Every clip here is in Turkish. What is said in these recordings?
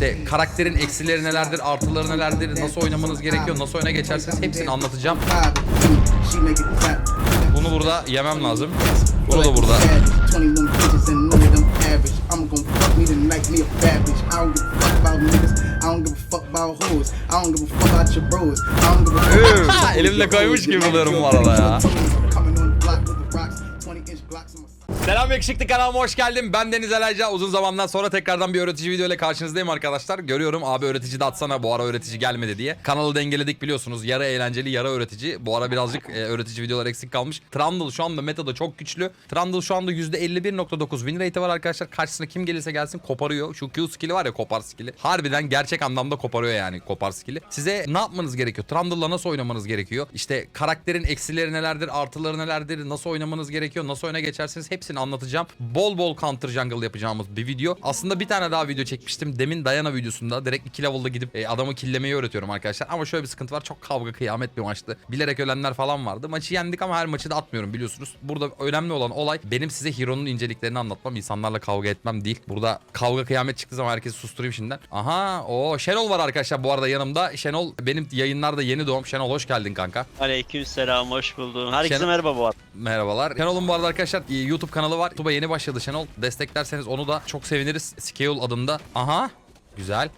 İşte karakterin eksileri nelerdir, artıları nelerdir, nasıl oynamanız gerekiyor, nasıl oyuna geçersiniz hepsini anlatacağım. Bunu burada yemem lazım. Bunu da burada. Elimle koymuş gibi buluyorum bu arada ya. Selam yakışıklı kanalıma hoş geldin. Ben Deniz Elayca. Uzun zamandan sonra tekrardan bir öğretici video ile karşınızdayım arkadaşlar. Görüyorum abi öğretici de atsana bu ara öğretici gelmedi diye. Kanalı dengeledik biliyorsunuz. Yarı eğlenceli yarı öğretici. Bu ara birazcık e, öğretici videolar eksik kalmış. Trundle şu anda metada çok güçlü. Trundle şu anda %51.9 win rate'i var arkadaşlar. Karşısına kim gelirse gelsin koparıyor. Şu Q skill'i var ya kopar skill'i. Harbiden gerçek anlamda koparıyor yani kopar skill'i. Size ne yapmanız gerekiyor? Trundle'la nasıl oynamanız gerekiyor? İşte karakterin eksileri nelerdir, artıları nelerdir, nasıl oynamanız gerekiyor, nasıl oyuna geçersiniz hepsini anlatacağım. Bol bol counter jungle yapacağımız bir video. Aslında bir tane daha video çekmiştim. Demin Dayana videosunda direkt 2 level'da gidip e, adamı killemeyi öğretiyorum arkadaşlar. Ama şöyle bir sıkıntı var. Çok kavga kıyamet bir maçtı. Bilerek ölenler falan vardı. Maçı yendik ama her maçı da atmıyorum biliyorsunuz. Burada önemli olan olay benim size Hero'nun inceliklerini anlatmam. insanlarla kavga etmem değil. Burada kavga kıyamet çıktığı zaman herkesi susturayım şimdiden. Aha o Şenol var arkadaşlar bu arada yanımda. Şenol benim yayınlarda yeni doğum. Şenol hoş geldin kanka. Aleykümselam hoş buldum. Herkese Şenol- merhaba bu arada. Merhabalar. Şenol'un bu arada arkadaşlar e, YouTube kanalı var. YouTube'a yeni başladı Şenol. Desteklerseniz onu da çok seviniriz. Scale adında. Aha. Güzel.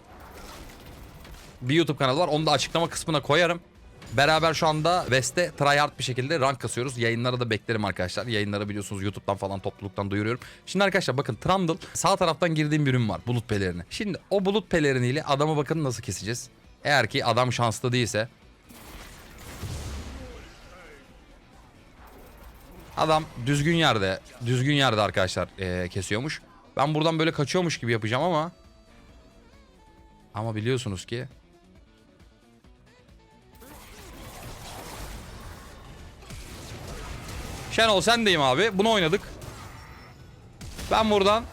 Bir YouTube kanalı var. Onu da açıklama kısmına koyarım. Beraber şu anda West'te tryhard bir şekilde rank kasıyoruz. Yayınları da beklerim arkadaşlar. Yayınları biliyorsunuz YouTube'dan falan topluluktan duyuruyorum. Şimdi arkadaşlar bakın Trundle sağ taraftan girdiğim bir ürün var. Bulut pelerini. Şimdi o bulut peleriniyle adamı bakın nasıl keseceğiz. Eğer ki adam şanslı değilse Adam düzgün yerde, düzgün yerde arkadaşlar eee, kesiyormuş. Ben buradan böyle kaçıyormuş gibi yapacağım ama ama biliyorsunuz ki Şenol sendeyim abi. Bunu oynadık. Ben buradan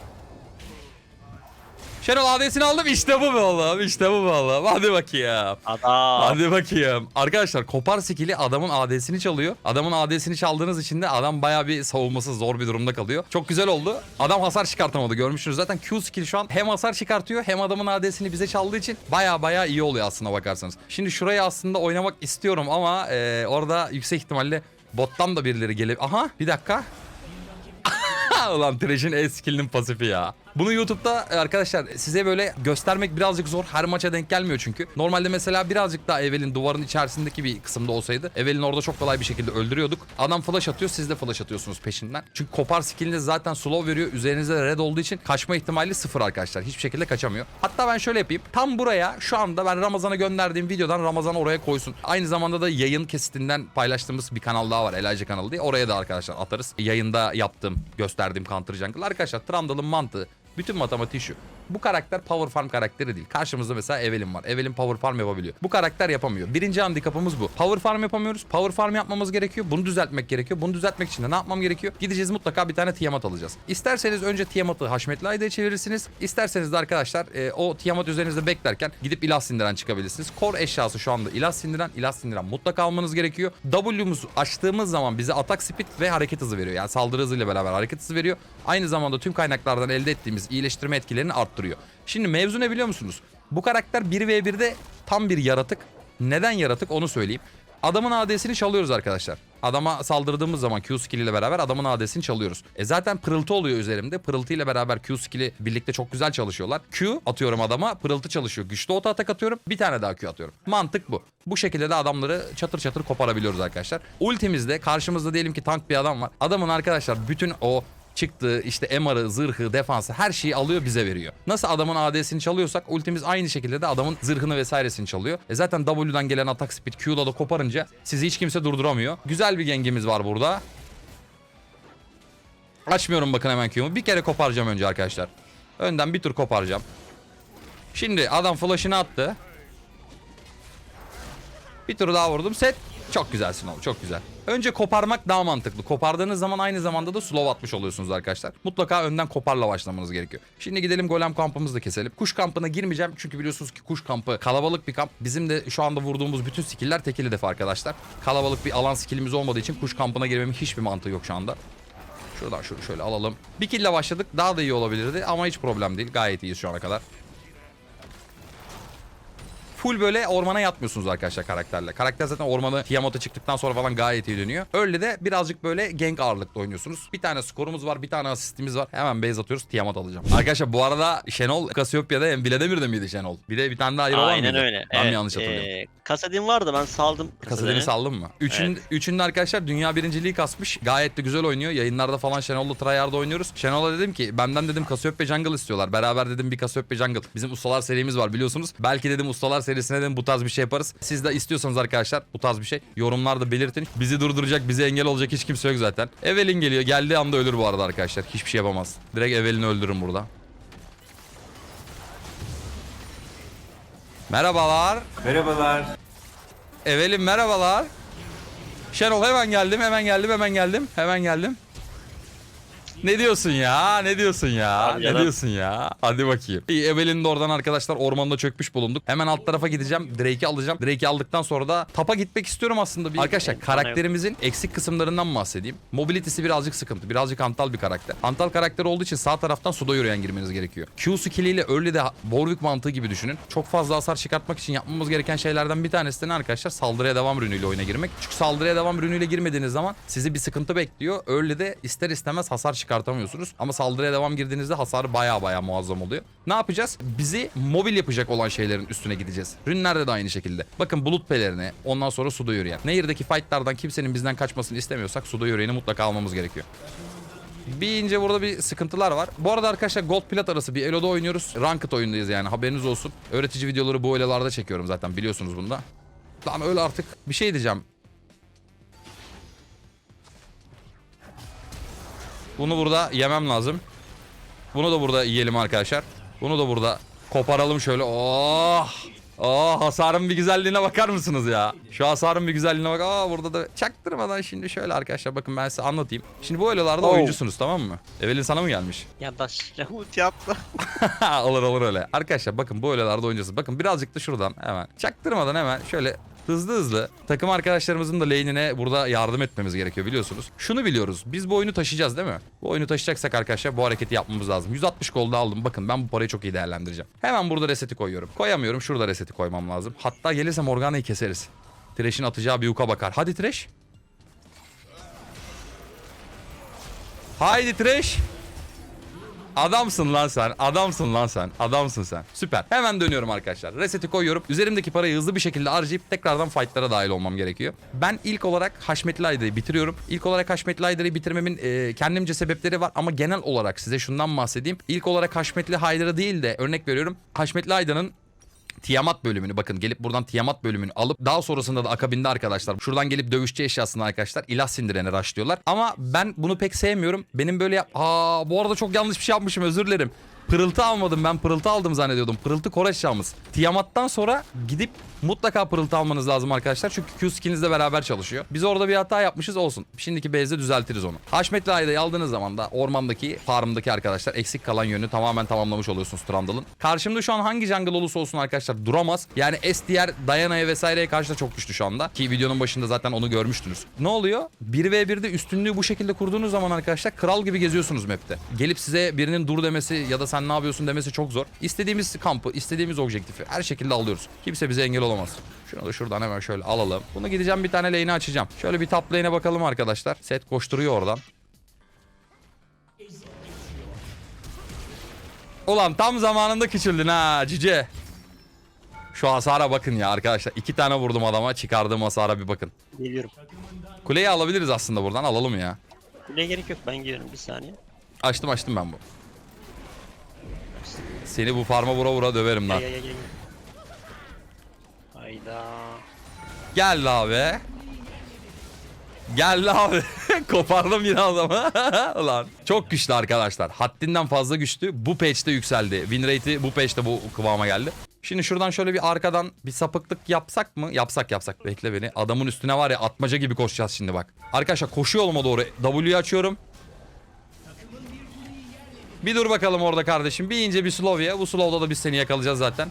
Şenol AD'sini aldım. İşte bu be oğlum. İşte bu be oğlum. Hadi bakayım. Adam. Hadi bakayım. Arkadaşlar kopar skill'i adamın AD'sini çalıyor. Adamın AD'sini çaldığınız için de adam baya bir savunması zor bir durumda kalıyor. Çok güzel oldu. Adam hasar çıkartamadı görmüşsünüz. Zaten Q skill şu an hem hasar çıkartıyor hem adamın AD'sini bize çaldığı için baya baya iyi oluyor aslında bakarsanız. Şimdi şurayı aslında oynamak istiyorum ama e, orada yüksek ihtimalle bottan da birileri gelip... Aha bir dakika. Ulan Thresh'in E skill'inin pasifi ya. Bunu YouTube'da e, arkadaşlar size böyle göstermek birazcık zor. Her maça denk gelmiyor çünkü. Normalde mesela birazcık daha Evel'in duvarın içerisindeki bir kısımda olsaydı Evel'in orada çok kolay bir şekilde öldürüyorduk. Adam flash atıyor siz de flash atıyorsunuz peşinden. Çünkü kopar skill'iniz zaten slow veriyor. Üzerinizde red olduğu için kaçma ihtimali sıfır arkadaşlar. Hiçbir şekilde kaçamıyor. Hatta ben şöyle yapayım. Tam buraya şu anda ben Ramazan'a gönderdiğim videodan Ramazan oraya koysun. Aynı zamanda da yayın kesitinden paylaştığımız bir kanal daha var. Elijah kanalı diye. Oraya da arkadaşlar atarız. Yayında yaptığım, gösterdiğim Counter Jungle. Arkadaşlar Trundle'ın mantığı bütün matematiği şu. Bu karakter power farm karakteri değil. Karşımızda mesela Evelyn var. Evelyn power farm yapabiliyor. Bu karakter yapamıyor. Birinci handikapımız bu. Power farm yapamıyoruz. Power farm yapmamız gerekiyor. Bunu düzeltmek gerekiyor. Bunu düzeltmek için de ne yapmam gerekiyor? Gideceğiz mutlaka bir tane Tiamat alacağız. İsterseniz önce Tiamat'ı Haşmetli Ayda'ya çevirirsiniz. İsterseniz de arkadaşlar e, o Tiamat üzerinizde beklerken gidip ilah sindiren çıkabilirsiniz. Core eşyası şu anda ilah sindiren. ilah sindiren mutlaka almanız gerekiyor. W'muz açtığımız zaman bize atak speed ve hareket hızı veriyor. Yani saldırı hızıyla beraber hareket hızı veriyor. Aynı zamanda tüm kaynaklardan elde ettiğimiz iyileştirme etkilerini arttırıyor. Şimdi mevzu ne biliyor musunuz? Bu karakter 1v1'de tam bir yaratık. Neden yaratık onu söyleyeyim. Adamın AD'sini çalıyoruz arkadaşlar. Adama saldırdığımız zaman Q skill ile beraber adamın AD'sini çalıyoruz. E zaten pırıltı oluyor üzerimde. Pırıltı ile beraber Q skill'i birlikte çok güzel çalışıyorlar. Q atıyorum adama pırıltı çalışıyor. Güçlü oto atak atıyorum. Bir tane daha Q atıyorum. Mantık bu. Bu şekilde de adamları çatır çatır koparabiliyoruz arkadaşlar. Ultimizde karşımızda diyelim ki tank bir adam var. Adamın arkadaşlar bütün o çıktığı işte MR'ı, zırhı, defansı her şeyi alıyor bize veriyor. Nasıl adamın AD'sini çalıyorsak ultimiz aynı şekilde de adamın zırhını vesairesini çalıyor. E zaten W'dan gelen atak speed Q'la da koparınca sizi hiç kimse durduramıyor. Güzel bir gengimiz var burada. Açmıyorum bakın hemen Q'mu. Bir kere koparacağım önce arkadaşlar. Önden bir tur koparacağım. Şimdi adam flash'ını attı. Bir tur daha vurdum. Set. Çok güzelsin oğlum. Çok güzel. Önce koparmak daha mantıklı. Kopardığınız zaman aynı zamanda da slow atmış oluyorsunuz arkadaşlar. Mutlaka önden koparla başlamanız gerekiyor. Şimdi gidelim golem kampımızı da keselim. Kuş kampına girmeyeceğim çünkü biliyorsunuz ki kuş kampı kalabalık bir kamp. Bizim de şu anda vurduğumuz bütün skill'ler tekil hedef arkadaşlar. Kalabalık bir alan skill'imiz olmadığı için kuş kampına girmemin hiçbir mantığı yok şu anda. Şuradan şunu şöyle alalım. Bir kill'le başladık. Daha da iyi olabilirdi ama hiç problem değil. Gayet iyiyiz şu ana kadar. Full böyle ormana yatmıyorsunuz arkadaşlar karakterle. Karakter zaten ormanı Tiamat'a çıktıktan sonra falan gayet iyi dönüyor. Öyle de birazcık böyle gank ağırlıklı oynuyorsunuz. Bir tane skorumuz var, bir tane asistimiz var. Hemen base atıyoruz, Tiamat alacağım. Arkadaşlar bu arada Şenol Kasiopya'da Embiledemir'de miydi Şenol? Bir de bir tane daha ayrı olan Aynen mıydı? öyle. Ben Evet, yanlış hatırlıyorum? ee, Kasadin vardı ben saldım. Kasadeni saldın mı? Üçün, Evet. Üçünde arkadaşlar dünya birinciliği kasmış. Gayet de güzel oynuyor. Yayınlarda falan Şenol'la Tryhard'da oynuyoruz. Şenol'a dedim ki benden dedim Cassiopeia Jungle istiyorlar. Beraber dedim bir Cassiopeia Jungle. Bizim ustalar serimiz var biliyorsunuz. Belki dedim ustalar serisine dedim bu tarz bir şey yaparız. Siz de istiyorsanız arkadaşlar bu tarz bir şey yorumlarda belirtin. Bizi durduracak, bize engel olacak hiç kimse yok zaten. Evelyn geliyor. Geldiği anda ölür bu arada arkadaşlar. Hiçbir şey yapamaz. Direkt Evelyn'i öldürürüm burada. Merhabalar. Merhabalar. Evelin merhabalar. Şenol hemen geldim, hemen geldim, hemen geldim, hemen geldim. Ne diyorsun ya? Ne diyorsun ya? Abi ne canım. diyorsun ya? Hadi bakayım. İyi Evelin de oradan arkadaşlar ormanda çökmüş bulunduk. Hemen alt tarafa gideceğim. Drake'i alacağım. Drake'i aldıktan sonra da tapa gitmek istiyorum aslında. Bir... Arkadaşlar karakterimizin eksik kısımlarından bahsedeyim. Mobility'si birazcık sıkıntı. Birazcık antal bir karakter. Antal karakter olduğu için sağ taraftan suda yürüyen girmeniz gerekiyor. Q skilliyle öyle de Warwick mantığı gibi düşünün. Çok fazla hasar çıkartmak için yapmamız gereken şeylerden bir tanesi de ne arkadaşlar? Saldırıya devam ürünüyle oyuna girmek. Çünkü saldırıya devam ürünüyle girmediğiniz zaman sizi bir sıkıntı bekliyor. Öyle de ister istemez hasar çıkartamıyorsunuz. Ama saldırıya devam girdiğinizde hasarı baya baya muazzam oluyor. Ne yapacağız? Bizi mobil yapacak olan şeylerin üstüne gideceğiz. Rünlerde de aynı şekilde. Bakın bulut pelerini ondan sonra suda yürüyen. Nehirdeki fightlardan kimsenin bizden kaçmasını istemiyorsak suda yürüyeni mutlaka almamız gerekiyor. Bir ince burada bir sıkıntılar var. Bu arada arkadaşlar Gold Plat arası bir Elo'da oynuyoruz. Ranked oyundayız yani haberiniz olsun. Öğretici videoları bu Elo'larda çekiyorum zaten biliyorsunuz bunda. Lan öyle artık bir şey diyeceğim. Bunu burada yemem lazım. Bunu da burada yiyelim arkadaşlar. Bunu da burada koparalım şöyle. Oh! Oh hasarın bir güzelliğine bakar mısınız ya? Şu hasarın bir güzelliğine bak. Aa burada da çaktırmadan şimdi şöyle arkadaşlar bakın ben size anlatayım. Şimdi bu elolarda Oh. oyuncusunuz tamam mı? Evelin sana mı gelmiş? Ya da ulti yaptı. olur olur öyle. Arkadaşlar bakın bu öğlelerde oyuncusunuz. Bakın birazcık da şuradan hemen çaktırmadan hemen şöyle hızlı hızlı takım arkadaşlarımızın da lane'ine burada yardım etmemiz gerekiyor biliyorsunuz. Şunu biliyoruz. Biz bu oyunu taşıyacağız değil mi? Bu oyunu taşıyacaksak arkadaşlar bu hareketi yapmamız lazım. 160 golda aldım. Bakın ben bu parayı çok iyi değerlendireceğim. Hemen burada reseti koyuyorum. Koyamıyorum. Şurada reseti koymam lazım. Hatta gelirse Morgana'yı keseriz. Thresh'in atacağı bir uka bakar. Hadi Thresh. Haydi Thresh. Adamsın lan sen. Adamsın lan sen. Adamsın sen. Süper. Hemen dönüyorum arkadaşlar. Reseti koyuyorum. Üzerimdeki parayı hızlı bir şekilde harcayıp tekrardan fightlara dahil olmam gerekiyor. Ben ilk olarak Haşmetli Aydar'ı bitiriyorum. İlk olarak Haşmetli Aydar'ı bitirmemin e, kendimce sebepleri var ama genel olarak size şundan bahsedeyim. İlk olarak Haşmetli Haydar'ı değil de örnek veriyorum. Haşmetli Aydar'ın Tiamat bölümünü bakın gelip buradan Tiamat bölümünü alıp daha sonrasında da akabinde arkadaşlar şuradan gelip dövüşçü eşyasını arkadaşlar ilah sindirene raşlıyorlar. Ama ben bunu pek sevmiyorum. Benim böyle yap... Aa bu arada çok yanlış bir şey yapmışım özür dilerim. Pırıltı almadım ben pırıltı aldım zannediyordum. Pırıltı core eşyamız. Tiamat'tan sonra gidip mutlaka pırıltı almanız lazım arkadaşlar. Çünkü Q skinizle beraber çalışıyor. Biz orada bir hata yapmışız olsun. Şimdiki base'de düzeltiriz onu. Haşmetli Ayda'yı aldığınız zaman da ormandaki farmdaki arkadaşlar eksik kalan yönü tamamen tamamlamış oluyorsunuz Trundle'ın. Karşımda şu an hangi jungle olursa olsun arkadaşlar duramaz. Yani S diğer Diana'ya vesaireye karşı da çok güçlü şu anda. Ki videonun başında zaten onu görmüştünüz. Ne oluyor? 1v1'de üstünlüğü bu şekilde kurduğunuz zaman arkadaşlar kral gibi geziyorsunuz map'te. Gelip size birinin dur demesi ya da sen ne yapıyorsun demesi çok zor. İstediğimiz kampı, istediğimiz objektifi her şekilde alıyoruz. Kimse bize engel olamaz. Şunu da şuradan hemen şöyle alalım. Bunu gideceğim bir tane lane'i açacağım. Şöyle bir top lane'e bakalım arkadaşlar. Set koşturuyor oradan. Ulan tam zamanında küçüldün ha cice. Şu hasara bakın ya arkadaşlar. İki tane vurdum adama çıkardığım hasara bir bakın. Geliyorum. Kuleyi alabiliriz aslında buradan alalım ya. Ne gerek yok ben geliyorum bir saniye. Açtım açtım ben bu. Seni bu farma vura vura döverim lan. Gel gel gel. gel. Hayda. Geldi abi. Geldi abi. Kopardım yine adamı. Ulan. Çok güçlü arkadaşlar. Haddinden fazla güçlü. Bu patch'te yükseldi. Win rate'i bu patch'te bu kıvama geldi. Şimdi şuradan şöyle bir arkadan bir sapıklık yapsak mı? Yapsak yapsak. Bekle beni. Adamın üstüne var ya atmaca gibi koşacağız şimdi bak. Arkadaşlar koşuyor olma doğru. W'yu açıyorum. Bir dur bakalım orada kardeşim. Bir ince bir slow ye. Bu slow'da da biz seni yakalayacağız zaten.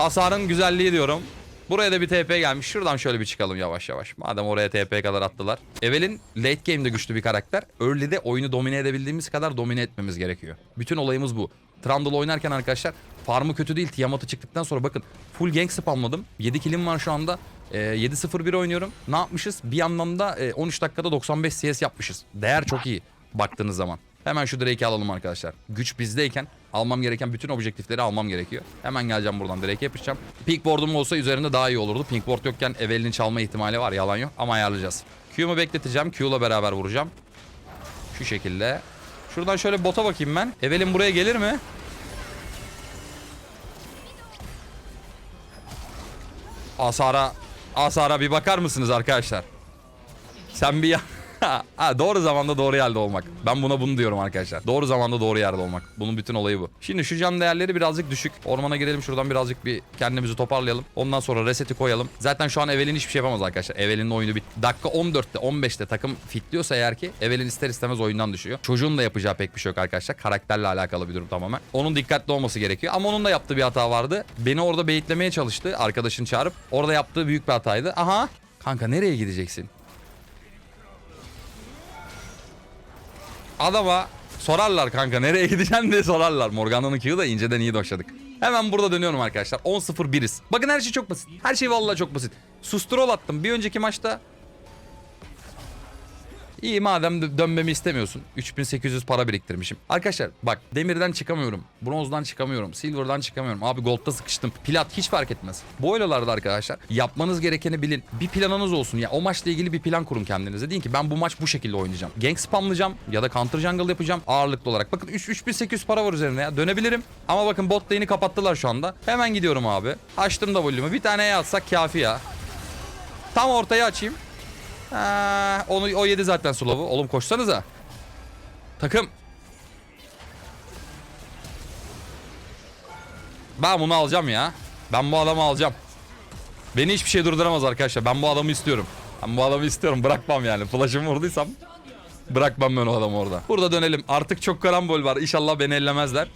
Hasarın güzelliği diyorum. Buraya da bir TP gelmiş. Şuradan şöyle bir çıkalım yavaş yavaş. Madem oraya TP kadar attılar. Evel'in late game'de güçlü bir karakter. Early'de oyunu domine edebildiğimiz kadar domine etmemiz gerekiyor. Bütün olayımız bu. Trundle oynarken arkadaşlar Farmı kötü değil. Tiamat'ı çıktıktan sonra bakın full gank spamladım. 7 killim var şu anda. Ee, 7-0-1 oynuyorum. Ne yapmışız? Bir yandan da e, 13 dakikada 95 CS yapmışız. Değer çok iyi baktığınız zaman. Hemen şu Drake'i alalım arkadaşlar. Güç bizdeyken almam gereken bütün objektifleri almam gerekiyor. Hemen geleceğim buradan Drake'e yapışacağım. Pink board'um olsa üzerinde daha iyi olurdu. Pink board yokken Evelyn'in çalma ihtimali var yalan yok ama ayarlayacağız. Q'mu bekleteceğim. Q'la beraber vuracağım. Şu şekilde. Şuradan şöyle bota bakayım ben. Evelyn buraya gelir mi? Asara Asara bir bakar mısınız arkadaşlar? Sen bir ya... ha, doğru zamanda doğru yerde olmak. Ben buna bunu diyorum arkadaşlar. Doğru zamanda doğru yerde olmak. Bunun bütün olayı bu. Şimdi şu can değerleri birazcık düşük. Ormana girelim şuradan birazcık bir kendimizi toparlayalım. Ondan sonra reseti koyalım. Zaten şu an Evelyn hiçbir şey yapamaz arkadaşlar. Evelyn'in oyunu bit. Dakika 14'te 15'te takım fitliyorsa eğer ki Evelyn ister istemez oyundan düşüyor. Çocuğun da yapacağı pek bir şey yok arkadaşlar. Karakterle alakalı bir durum tamamen. Onun dikkatli olması gerekiyor. Ama onun da yaptığı bir hata vardı. Beni orada beyitlemeye çalıştı. Arkadaşını çağırıp. Orada yaptığı büyük bir hataydı. Aha. Kanka nereye gideceksin? Adama sorarlar kanka nereye gideceksin diye sorarlar. Morgana'nın Q'yu da inceden iyi doşladık. Hemen burada dönüyorum arkadaşlar. 10-0-1'iz. Bakın her şey çok basit. Her şey vallahi çok basit. Susturol attım. Bir önceki maçta İyi madem dö- dönmemi istemiyorsun. 3800 para biriktirmişim. Arkadaşlar bak demirden çıkamıyorum. Bronzdan çıkamıyorum. Silver'dan çıkamıyorum. Abi gold'da sıkıştım. Plat hiç fark etmez. Bu oylalarda arkadaşlar yapmanız gerekeni bilin. Bir planınız olsun. Ya o maçla ilgili bir plan kurun kendinize. Deyin ki ben bu maç bu şekilde oynayacağım. Gank spamlayacağım ya da counter jungle yapacağım ağırlıklı olarak. Bakın 3 3800 para var üzerine ya. Dönebilirim. Ama bakın bot lane'i kapattılar şu anda. Hemen gidiyorum abi. Açtım da volümü. Bir tane atsak kafi ya. Tam ortaya açayım. Ha, onu o yedi zaten Slow'u. Oğlum koşsanıza. Takım. Ben bunu alacağım ya. Ben bu adamı alacağım. Beni hiçbir şey durduramaz arkadaşlar. Ben bu adamı istiyorum. Ben bu adamı istiyorum. Bırakmam yani. Flash'ımı vurduysam bırakmam ben o adamı orada. Burada dönelim. Artık çok karambol var. İnşallah beni ellemezler.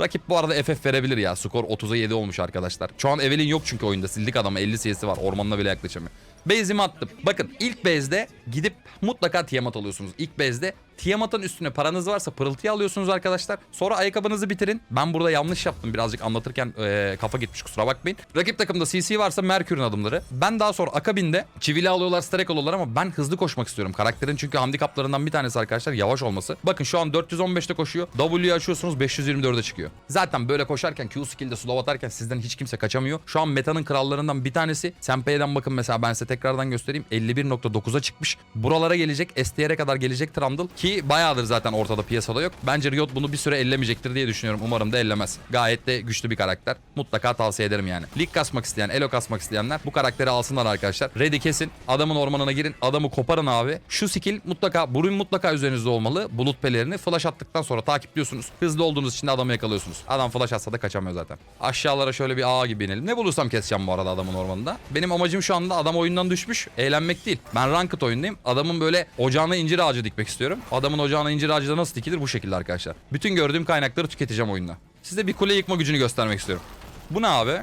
Rakip bu arada FF verebilir ya. Skor 30'a 7 olmuş arkadaşlar. Şu an Evelyn yok çünkü oyunda. Sildik adamı 50 CS'i var. Ormanına bile yaklaşamıyor. Base'imi attım. Bakın ilk base'de gidip mutlaka Tiamat alıyorsunuz. İlk base'de Tiamat'ın üstüne paranız varsa pırıltıyı alıyorsunuz arkadaşlar. Sonra ayakkabınızı bitirin. Ben burada yanlış yaptım birazcık anlatırken eee, kafa gitmiş kusura bakmayın. Rakip takımda CC varsa Merkür'ün adımları. Ben daha sonra akabinde çivili alıyorlar, stack alıyorlar ama ben hızlı koşmak istiyorum. Karakterin çünkü handikaplarından bir tanesi arkadaşlar yavaş olması. Bakın şu an 415'te koşuyor. W'yu açıyorsunuz 524'e çıkıyor. Zaten böyle koşarken Q skill'de slow atarken sizden hiç kimse kaçamıyor. Şu an metanın krallarından bir tanesi. Senpei'den bakın mesela ben size tekrardan göstereyim. 51.9'a çıkmış. Buralara gelecek. STR'e kadar gelecek Trundle ki bayağıdır zaten ortada piyasada yok. Bence Riot bunu bir süre ellemeyecektir diye düşünüyorum. Umarım da ellemez. Gayet de güçlü bir karakter. Mutlaka tavsiye ederim yani. Lig kasmak isteyen, elo kasmak isteyenler bu karakteri alsınlar arkadaşlar. Ready kesin. Adamın ormanına girin. Adamı koparın abi. Şu skill mutlaka, burun mutlaka üzerinizde olmalı. Bulut pelerini flash attıktan sonra takipliyorsunuz. Hızlı olduğunuz için de adamı yakalıyorsunuz. Adam flash atsa da kaçamıyor zaten. Aşağılara şöyle bir ağa gibi inelim. Ne bulursam keseceğim bu arada adamın ormanında. Benim amacım şu anda adam oyundan düşmüş. Eğlenmek değil. Ben ranked oyundayım. Adamın böyle ocağına incir ağacı dikmek istiyorum. Adamın ocağına incir ağacı da nasıl dikilir? Bu şekilde arkadaşlar. Bütün gördüğüm kaynakları tüketeceğim oyunda. Size bir kule yıkma gücünü göstermek istiyorum. Bu ne abi?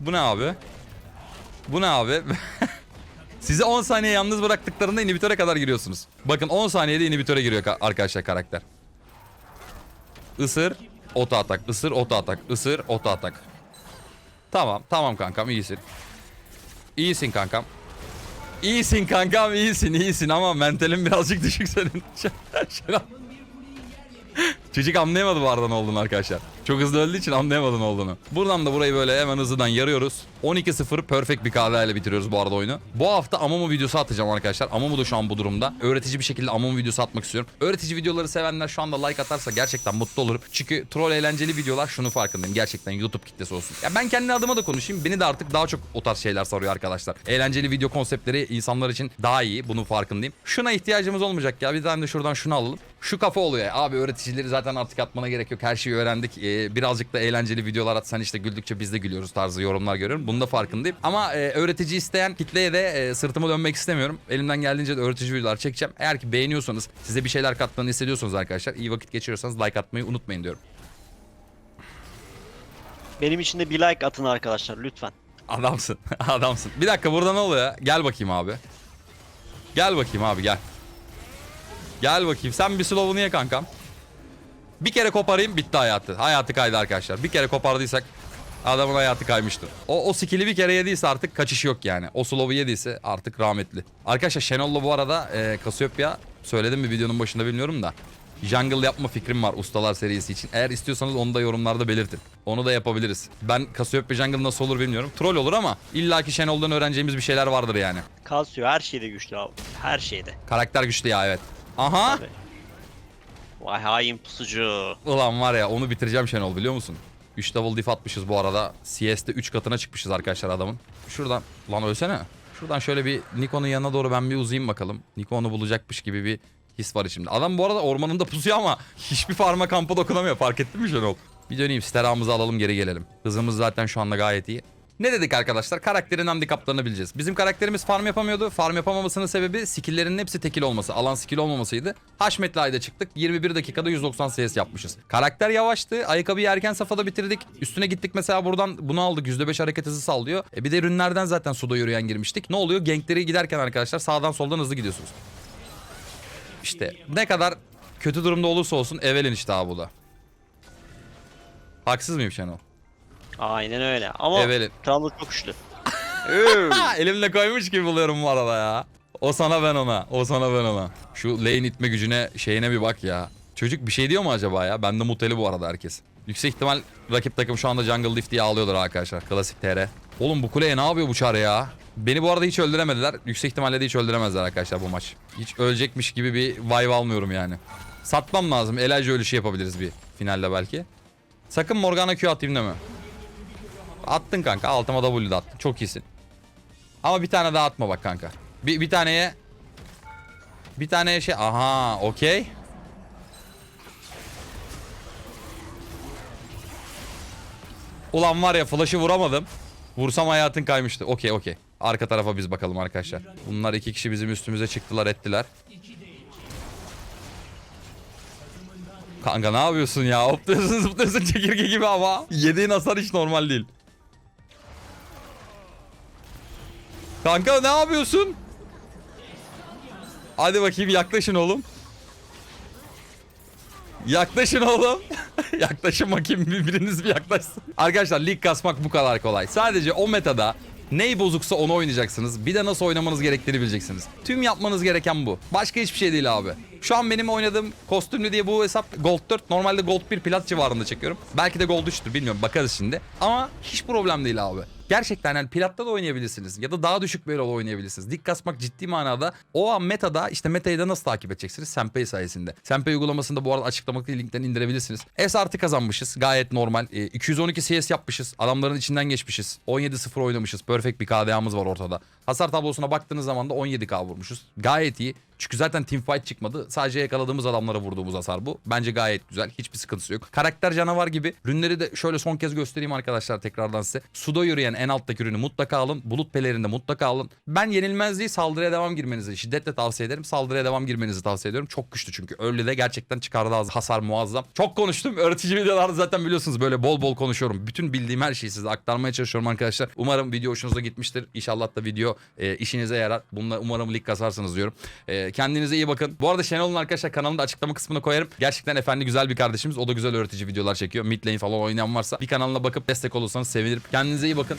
Bu ne abi? Bu ne abi? Sizi 10 saniye yalnız bıraktıklarında inhibitöre kadar giriyorsunuz. Bakın 10 saniyede inhibitöre giriyor ka- arkadaşlar karakter. Isır, oto atak, ısır, oto atak, ısır, oto atak. Tamam, tamam kankam iyisin. İyisin kankam. İyisin kankam iyisin iyisin ama mentalin birazcık düşük senin. Çocuk anlayamadı bu arada ne olduğunu arkadaşlar. Çok hızlı öldüğü için anlayamadı ne olduğunu. Buradan da burayı böyle hemen hızlıdan yarıyoruz. 12-0 perfect bir ile bitiriyoruz bu arada oyunu. Bu hafta Amumu videosu atacağım arkadaşlar. Amumu da şu an bu durumda. Öğretici bir şekilde Amumu videosu atmak istiyorum. Öğretici videoları sevenler şu anda like atarsa gerçekten mutlu olurum. Çünkü troll eğlenceli videolar şunu farkındayım. Gerçekten YouTube kitlesi olsun. Ya ben kendi adıma da konuşayım. Beni de artık daha çok o tarz şeyler sarıyor arkadaşlar. Eğlenceli video konseptleri insanlar için daha iyi. Bunun farkındayım. Şuna ihtiyacımız olmayacak ya. Bir tane de şuradan şunu alalım. Şu kafa oluyor. Abi öğreticileri zaten artık atmana gerek yok. Her şeyi öğrendik. Ee, birazcık da eğlenceli videolar atsan işte güldükçe biz de gülüyoruz tarzı yorumlar görüyorum. Bunun da farkındayım. Ama e, öğretici isteyen kitleye de e, sırtımı dönmek istemiyorum. Elimden geldiğince de öğretici videolar çekeceğim. Eğer ki beğeniyorsanız, size bir şeyler kattığını hissediyorsanız arkadaşlar, iyi vakit geçiriyorsanız like atmayı unutmayın diyorum. Benim için de bir like atın arkadaşlar lütfen. Adamsın. Adamsın. Bir dakika burada ne oluyor? Gel bakayım abi. Gel bakayım abi gel. Gel bakayım. Sen bir slow'unu ye kankam. Bir kere koparayım bitti hayatı. Hayatı kaydı arkadaşlar. Bir kere kopardıysak adamın hayatı kaymıştır. O, o skill'i bir kere yediyse artık kaçış yok yani. O slow'u yediyse artık rahmetli. Arkadaşlar Shenol'la bu arada e, Cassiopeia söyledim mi videonun başında bilmiyorum da. Jungle yapma fikrim var ustalar serisi için. Eğer istiyorsanız onu da yorumlarda belirtin. Onu da yapabiliriz. Ben Cassiopeia Jungle nasıl olur bilmiyorum. Troll olur ama illaki Shenol'dan öğreneceğimiz bir şeyler vardır yani. Calcio her şeyde güçlü abi. Her şeyde. Karakter güçlü ya evet. Aha. Abi. Vay hain pusucu. Ulan var ya onu bitireceğim Şenol biliyor musun? 3 double diff atmışız bu arada. CS'de 3 katına çıkmışız arkadaşlar adamın. Şuradan lan ölsene. Şuradan şöyle bir Nikon'un yanına doğru ben bir uzayayım bakalım. Niko onu bulacakmış gibi bir his var içimde. Adam bu arada ormanında pusuyor ama hiçbir farma kampa dokunamıyor. Fark ettin mi Şenol? Bir döneyim steramızı alalım geri gelelim. Hızımız zaten şu anda gayet iyi. Ne dedik arkadaşlar? Karakterin handikaplarını bileceğiz. Bizim karakterimiz farm yapamıyordu. Farm yapamamasının sebebi skill'lerin hepsi tekil olması. Alan skill olmamasıydı. Haşmetli ayda çıktık. 21 dakikada 190 CS yapmışız. Karakter yavaştı. Ayakkabıyı erken safhada bitirdik. Üstüne gittik mesela buradan bunu aldık. %5 hareket hızı sallıyor. E bir de ürünlerden zaten suda yürüyen girmiştik. Ne oluyor? Gankleri giderken arkadaşlar sağdan soldan hızlı gidiyorsunuz. İşte ne kadar kötü durumda olursa olsun Evelyn işte abi bu da. Haksız mıyım Şenol? Aynen öyle. Ama Evelyn. Trundle çok güçlü. Elimle koymuş gibi buluyorum bu arada ya. O sana ben ona. O sana ben ona. Şu lane itme gücüne şeyine bir bak ya. Çocuk bir şey diyor mu acaba ya? Ben de muteli bu arada herkes. Yüksek ihtimal rakip takım şu anda Jungle Lift diye ağlıyorlar arkadaşlar. Klasik TR. Oğlum bu kuleye ne yapıyor bu çare ya? Beni bu arada hiç öldüremediler. Yüksek ihtimalle de hiç öldüremezler arkadaşlar bu maç. Hiç ölecekmiş gibi bir vibe almıyorum yani. Satmam lazım. Elijah ölüşü yapabiliriz bir finalde belki. Sakın Morgana Q atayım deme. Attın kanka. Altıma W da attın. Çok iyisin. Ama bir tane daha atma bak kanka. Bir, bir taneye bir taneye şey aha okey. Ulan var ya flash'ı vuramadım. Vursam hayatın kaymıştı. Okey okey. Arka tarafa biz bakalım arkadaşlar. Bunlar iki kişi bizim üstümüze çıktılar ettiler. Kanka ne yapıyorsun ya? Hopluyorsun zıplıyorsun çekirge gibi ama. Yediğin hasar hiç normal değil. Kanka ne yapıyorsun? Hadi bakayım yaklaşın oğlum. Yaklaşın oğlum. Yaklaşın bakayım birbiriniz bir yaklaşsın. Arkadaşlar lig kasmak bu kadar kolay. Sadece o metada ney bozuksa onu oynayacaksınız. Bir de nasıl oynamanız gerektiğini bileceksiniz. Tüm yapmanız gereken bu. Başka hiçbir şey değil abi. Şu an benim oynadığım kostümlü diye bu hesap Gold 4. Normalde Gold 1 plat civarında çekiyorum. Belki de Gold 3'tür bilmiyorum bakarız şimdi. Ama hiç problem değil abi. Gerçekten yani platta da oynayabilirsiniz ya da daha düşük bir rol oynayabilirsiniz. Dik kasmak ciddi manada o an metada işte metayı da nasıl takip edeceksiniz? Senpay sayesinde. Senpay uygulamasında bu arada açıklamadaki linkten indirebilirsiniz. S artı kazanmışız gayet normal. E, 212 CS yapmışız. Adamların içinden geçmişiz. 17-0 oynamışız. Perfect bir KDA'mız var ortada. Hasar tablosuna baktığınız zaman da 17k vurmuşuz. Gayet iyi. Çünkü zaten teamfight çıkmadı. Sadece yakaladığımız adamlara vurduğumuz hasar bu. Bence gayet güzel. Hiçbir sıkıntısı yok. Karakter canavar gibi. Rünleri de şöyle son kez göstereyim arkadaşlar tekrardan size. Suda yürüyen en alttaki ürünü mutlaka alın. Bulut pelerinde mutlaka alın. Ben yenilmezliği saldırıya devam girmenizi şiddetle tavsiye ederim. Saldırıya devam girmenizi tavsiye ediyorum. Çok güçlü çünkü. Early'de gerçekten çıkardığı hasar muazzam. Çok konuştum. Öğretici videolarda zaten biliyorsunuz böyle bol bol konuşuyorum. Bütün bildiğim her şeyi size aktarmaya çalışıyorum arkadaşlar. Umarım video hoşunuza gitmiştir. İnşallah da video e, işinize yarar. Bununla umarım lig kasarsınız diyorum. E, kendinize iyi bakın. Bu arada Şenol'un arkadaşlar kanalında açıklama kısmına koyarım. Gerçekten efendi güzel bir kardeşimiz. O da güzel öğretici videolar çekiyor. Mid falan oynayan varsa bir kanalına bakıp destek olursanız sevinirim. Kendinize iyi bakın.